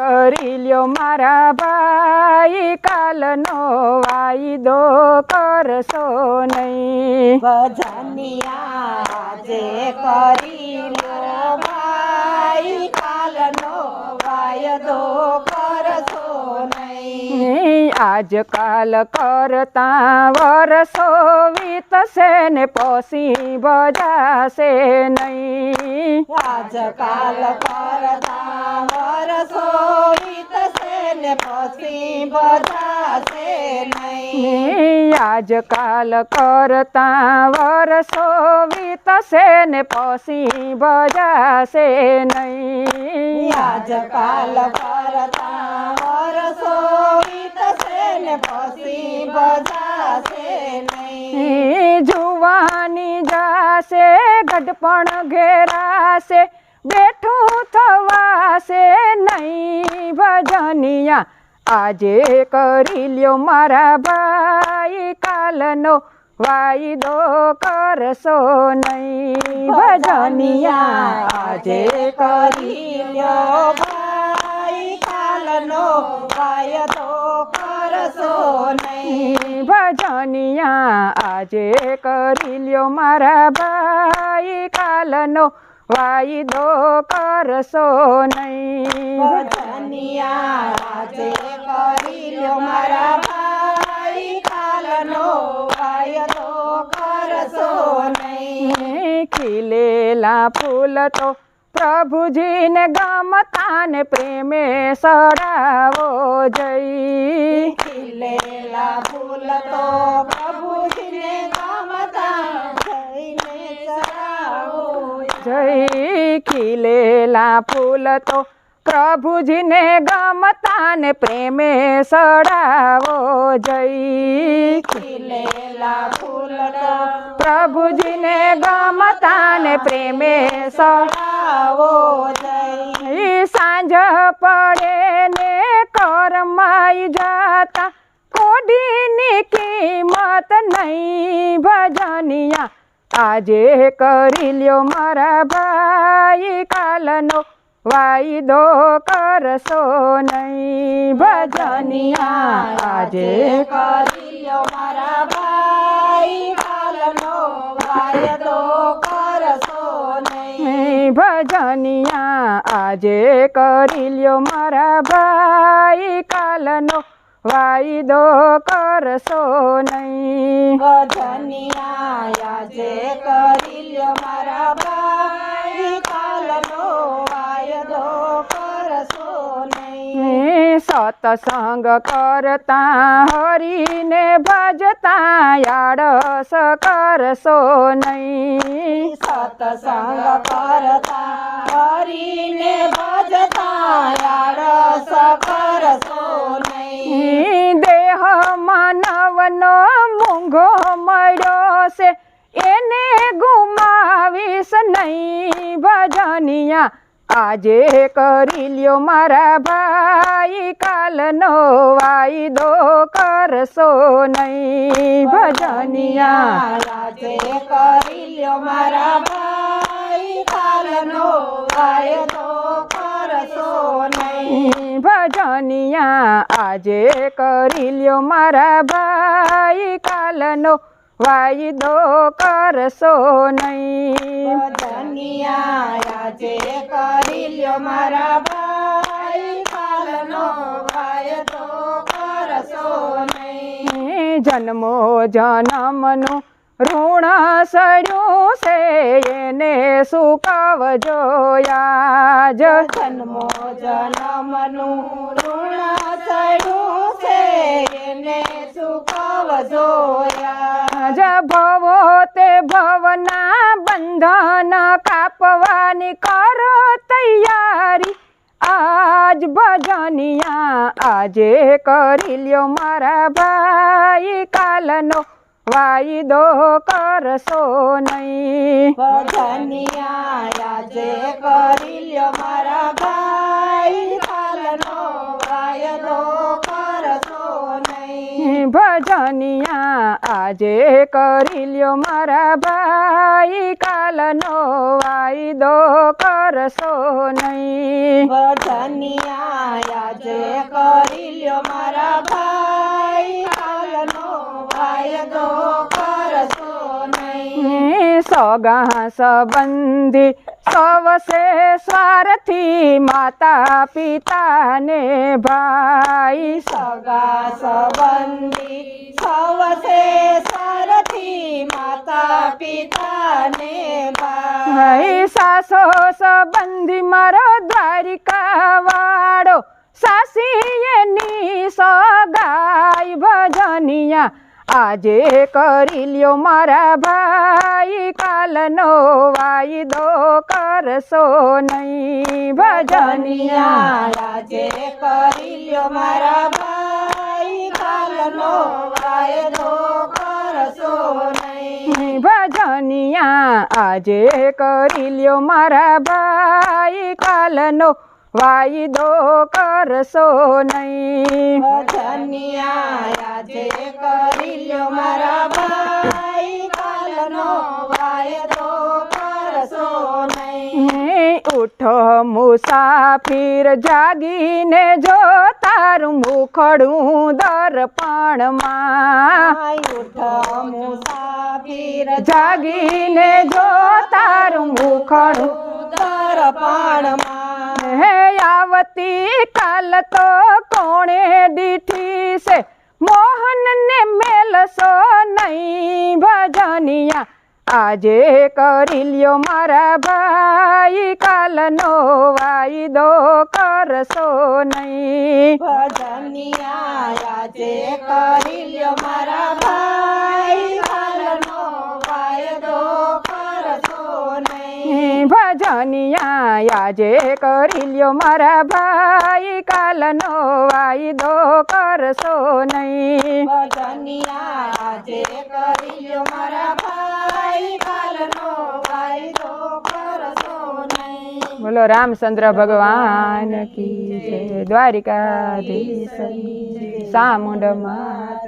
કરી લ્યો મારા ભાઈ, કાલનો વાયદો કરશો નહીં. ભજનિયા જે કરી લ્યો ભાઈ, કાલનો વાયદો આજકાલ કરતા વરસો વીતશે ને પછી બજાશે નહીં આજકાલ કરતા વરસો વીતશે ને પછી બધાશે નહીં આજકાલ કરતા વરસો વીતશે ને પછી બજાશે નહીં આજકાલ કરતા વરસો વીતશે ને પછી બધાશે નહીં જુવાની જાશે ગઢપણ ઘેરાશે બેઠું થવાશે નહીં ભજનિયા આજે કરી લ્યો મારા ભાઈ કાલનો વાયદો કરશો નહીં ભજનિયા આજે કરી લ્યો ભાઈ કાલનો વાયદો नहीं भजनिया आजे करी लियो मारा भाई कालनो कर सो नहीं। भजनिया आजे करी लियो मारा भाई कालनो वाइदो करसो नहीं। खिलेला फूल तो प्रभु जी ने गमतान प्रेम सरावो जई। खिलेला फूल तो प्रभु जी ने गमतान जय खिलेला फूल तो प्रभु जी ने गमतान प्रेम सड़ावो जई। खिलेला फूल तो प्रभु जी ने गमतान प्रेम सड़ा જઈ ઈ સાંજ પડે ને કરમાઈ જાતા કોડીની કિંમત નહીં ભજનિયા આજે કરી લ્યો મારા ભાઈ કાલનો વાયદો કરશો નહીં ભજનિયા આજે કરી લ્યો મારા ભાઈ કાલનો વાયદો કરશો નહીં ભજનિયા આજે કરી લ્યો મારા ભાઈ કાલનો વાયદો કરશો નહીં. ભજનિયા આજે કરી લ્યો મારા ભાઈ કાલનો सत्संग करता हरि ने भजता याडस कर सो नै सत्संग करता हरि ने भजता स कर सो नई देह मानव नो मुंगो मरो से एने गुमाविस नहीं भजनिया આજે કરી લ્યો મારા ભાઈ કાલનો વાયદો કરશો નહીં ભજનિયા આજે કરી લ્યો મારા ભાઈ કાલનો વાયદો કરશો નહીં ભજનિયા આજે કરી લ્યો મારા ભાઈ કાલનો વાયદો કરશો નહીં. ભજનિયા આજે કરી લ્યો મારા ભાઈ. કાલનો વાયદો કરશો નહીં. જન્મો જન્મનું ઋણ સડ્યું છે એને સુકવજો યાજ. જન્મો જન્મનું ઋણ સડ્યું છે એને ચૂકવજો જ ભવો તે ભવના બંધન કાપવાની કરો તૈયારી. આજ ભજનિયા આજે કરી લ્યો મારા ભાઈ કાલનો વાયદો કરશો નહીં. ભજનિયા આજે કરી લ્યો મારા ભાઈ કાલનો વાયદો भजनिया आजे करिल्यो मारा भाई काल नो आई दो कर सो नहीं भजनिया आजे करिल्यो मारा भाई काल नो आई दो कर सो नहीं सगा सबंधी अवशेष सारथी माता पिता ने भाई सगा संबंधी। सवसे सारथी माता पिता ने भाई सासो संबंधी मार द्वारिका वाड़ो। सासी सगाई भजनिया। आजे करी लियो मारा भाई। ભાઈ કાલનો વાયદો કરશો નહીં ભજનિયા ભજનિયા આજે કરી લ્યો મારા ભાઈ કાલનો વાયદો કરશો નહીં ભજનિયા આજે કરી લ્યો મારા ભાઈ કાલનો વાયદો કરશો નહીં ભજનિયા આજે કરી લ્યો મારા ભાઈ કાલનો વાયદો કરશો નહીં ઉઠો મુસાફિર જાગીને જો તારું મુખડું દર્પણમાં આય ઉઠ મુસાફિર જાગીને જો તારું મુખડું દર્પણમાં હે આવતી કાલ તો કોણે દીઠી છે मोहन ने मेल सो नहीं भजनिया। आज करी लियो मारा भाई कल नो भाई दो कर सो नहीं भजनिया, आजे करिलियो मारा भाई कल नो भाई दो નહીં ભજનિયા આજે કરી લ્યો મારા ભાઈ કાલનો વાયદો કરશો નહીં. જનિયા આજે કરી લ્યો મારા ભાઈ કાલનો વાયદો કરશો નહીં. બોલો રામચંદ્ર ભગવાન કી જય દ્વારિકાધીશ સામુંડ માત